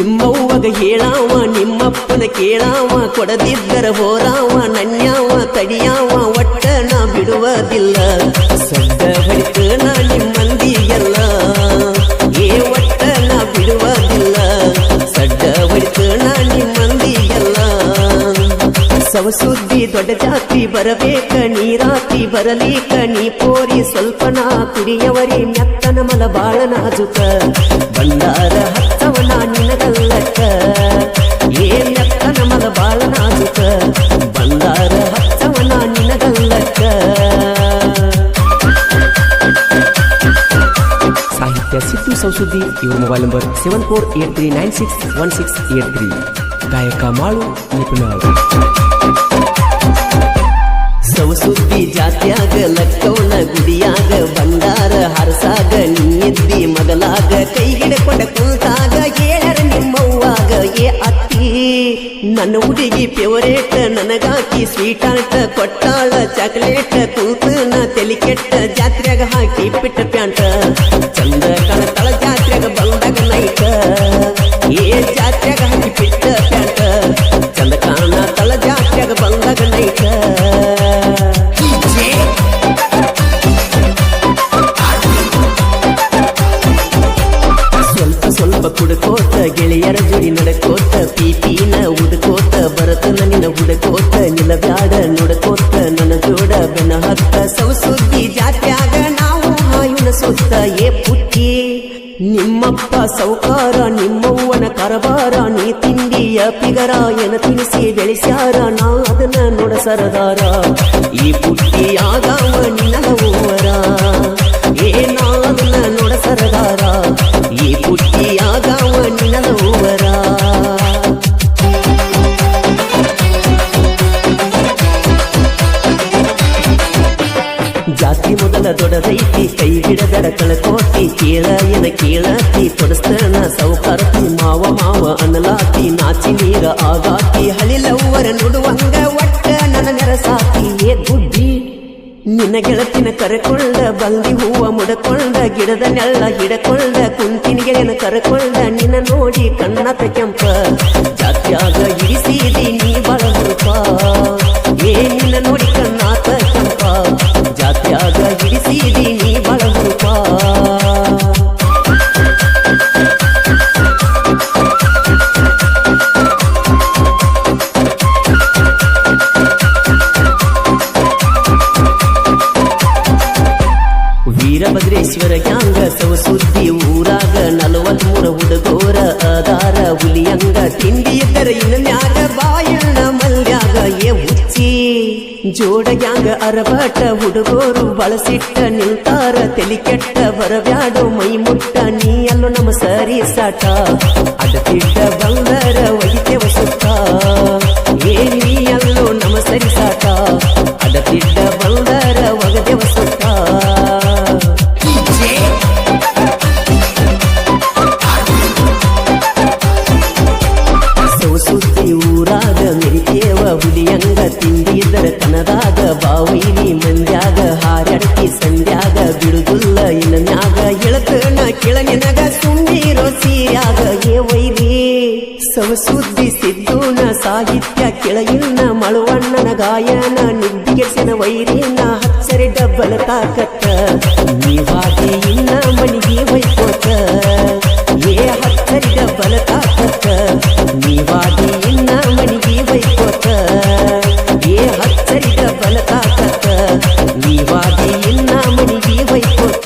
ಹೇಳಾವ, ನಿಮ್ಮಪ್ಪನ ಕೇಳಾವ, ಕೊಡದಿದ್ದರ ಹೋರಾವ, ನನ್ಯಾವ, ತಡಿಯಾವ, ಒಟ್ಟ ನಾ ಬಿಡುವುದಿಲ್ಲ. ಸದ್ದ ಹೊಡಿತು ನಾ ನಿಮ್ಮಂದಿಗೆಲ್ಲ ಏ ಒಟ್ಟ ನಾ ಬಿಡುವುದಿಲ್ಲ. ಸಡ್ಡ ಹೊಡಿತು ನಾ ನಿಮ್ಮಂದಿಗೆಲ್ಲ ಸವಸುದ್ದಿ ದೊಡ್ಡ ಜಾತಿ ಬರಬೇಕ ನೀರಾತಿ ಬರಲೀಕ, ನೀ ಪೋರಿ ಸ್ವಲ್ಪ ನಾ ಕುಡಿಯವರಿ, ಮೆತ್ತನ ಮಲ ಬಾಳ ನಾಜುಕ ಬಂಡಾರ ಸಾಹಿತ್ಯ ಸಿದ್ದು ಸೌಸುದ್ದಿ ಇವ್ರ mobile number seven four eight three nine six one six eight three ಗಾಯಕ ಮಾಳು ನಿಪುಣರು ಸೌಸುದ್ದಿ ಜಾತ್ಯಾಗ ಲಕ್ಕವನ ಗುಡಿಯಾಗ ಬಂಡಾರ ಹರಸಾಗ ನೀದ್ದಿ ಮಗಲಾಗ, ಕೈ ಹಿಡ್ಕೊಂಡ ಕುಂತಾಗ, ಏಳರ ನಿಮ್ಮವ್ವಾಗ, ಏ ಅತ್ತಿ, ನನ್ನ ಹುಡುಗಿ ಫೇವರೇಟ್ ನನಗಾಕಿ ಸ್ವೀಟ್ ಆಟ, ಕೊಟ್ಟಾಳ ಚಾಕ್ಲೇಟ್ ತೂತ ನಾ ತಲಿ ಕೆಟ್ಟ, ಜಾತ್ರೆಯಾಗ ಹಾಕಿ, ಬಿಟ್ಟ ಪ್ಯಾಂಟ. ಚಂದ ಕುಡ್ಕೋತ ಗೆಳೆಯರ ಜೋಡಿ ನಡ್ಕೋತ ಪೀಪಿನ ಉಡ್ಕೋತ ಬರತ ನಿನ್ನ ನಿಲ ಬ್ಯಾಡ ನುಡಕೋತ, ನನ್ನ ಜೋಡ ಬೆನ ಹತ್ತ. ಸೌಸುದ್ದಿ ಜಾತ್ಯಾಗ ನಾವು ಹಾಯುನ ಸುತ್ತ, ಏ ಪುಟ್ಟಿ, ನಿಮ್ಮಪ್ಪ ಸೌಕಾರ, ನಿಮ್ಮವ್ವನ ಕರಬಾರ, ನೀ ತಿಂಡಿಯ ಪಿಗರ, ಎನ ತಿನಿಸಿ ಬೆಳೆಸ್ಯಾರ, ನಾ ಅದನ್ನ ನೋಡ ಸರದಾರ. ಈ ಪುಟ್ಟಿ ಆಗಾವ ನಿನ್ನವರ ಮೊದಲ ದೊಡ್ಡದೈತಿ ಕೈ ಹಿಡದರ ಕಳ್ಕೋತಿ ಕೇಳ ಎನ ಕೇಳತಿ ಕೊಡಸ್ತನ ಸೌಕಾರತಿ ಮಾವ ಮಾವ ಅನ್ನಲಾತಿ ನಾಚಿ ನೀರ ಆಗಾತಿ ಹಳಿಲವ್ವರ ನುಡುವಂಗ ಒಟ್ಟ ನನ್ನ ನೆರಸಾತಿ ಏ ಗುಡ್ಡಿ ನಿನ್ನ ಗೆಳತಿನ ಕರೆಕೊಂಡ ಬಂದಿ ಹೂವ ಮುಡಕೊಂಡ ಗಿಡದ ನೆಳ್ಳ ಹಿಡಕೊಂಡ ಕುಂತಿನ ಗೆಳೆಯನ ಕರೆಕೊಂಡ ನಿನ್ನ ನೋಡಿ ಕಣ್ಣತ ಕೆಂಪ ವೀರಭದ್ರೇಶ್ವರ ಗ್ಯಾಂಗ ಸವಸುದ್ದಿ ಊರಾಗ ನಲವತ್ಮೂರ ಹುಡುಗೋರ ಅದಾರ ಹುಲಿಯಂಗ ತಿಂಡಿ ಇದ್ದರ ಇನ್ನ ಮ್ಯಾಗ ಬಾಯಣ್ಣ ಮಲ್ಯಾಗ ಏ ಹುಚ್ಚಿ ಜೋಡ ಗ್ಯಾಂಗ ಅರಬಾಟ ಹುಡುಗೋರು ಬಳಸಿಟ್ಟ ನಿಲ್ತಾರ ತೆಲಿ ಕೆಟ್ಟ ಬರಬ್ಯಾಡೋ ಮೈ ಮುಟ್ಟ ನೀ ಅಲ್ಲೋ ನಮ್ಮ ಸರಿ ಸಾಟ ಅಡತಿಟ್ಟ ಬಂದರ ಒಯ್ತೆವ ಸುತ್ತ ಏ ನೀ ಬಾವೈಲಿ ಮಂದ್ಯಾಗ ಹಾರಡ್ತಿ ಸಂಡ್ಯಾಗ ಬಿಡುದಿಲ್ಲ ಇನ್ನ ಮ್ಯಾಗ ಇಳತನ ಕೆಳ ನಿನಗ ಸುಮ್ಮೀರೋ ಸೀರ್ಯಾಗ ಏ ವೈರಿ ಸವಸುದ್ದಿ ಸಿದ್ದೂನ ಸಾಹಿತ್ಯ ಕೆಳಗಿನ ಮಳುವಣ್ಣನ ಗಾಯನ ನಿದ್ದಿಗೆಸಿನ ವೈರಿನ ಹಚ್ಚರಿ ಡಬ್ಬಲ ತಾಕತ್ತ ನೀವಾಗಿ ಇನ್ನ ಮಣಿಗೆ ವೈಕೋತ ಏ ಹಚ್ಚರಿ ಡಬ್ಬಲ ತಾಕತ್ತ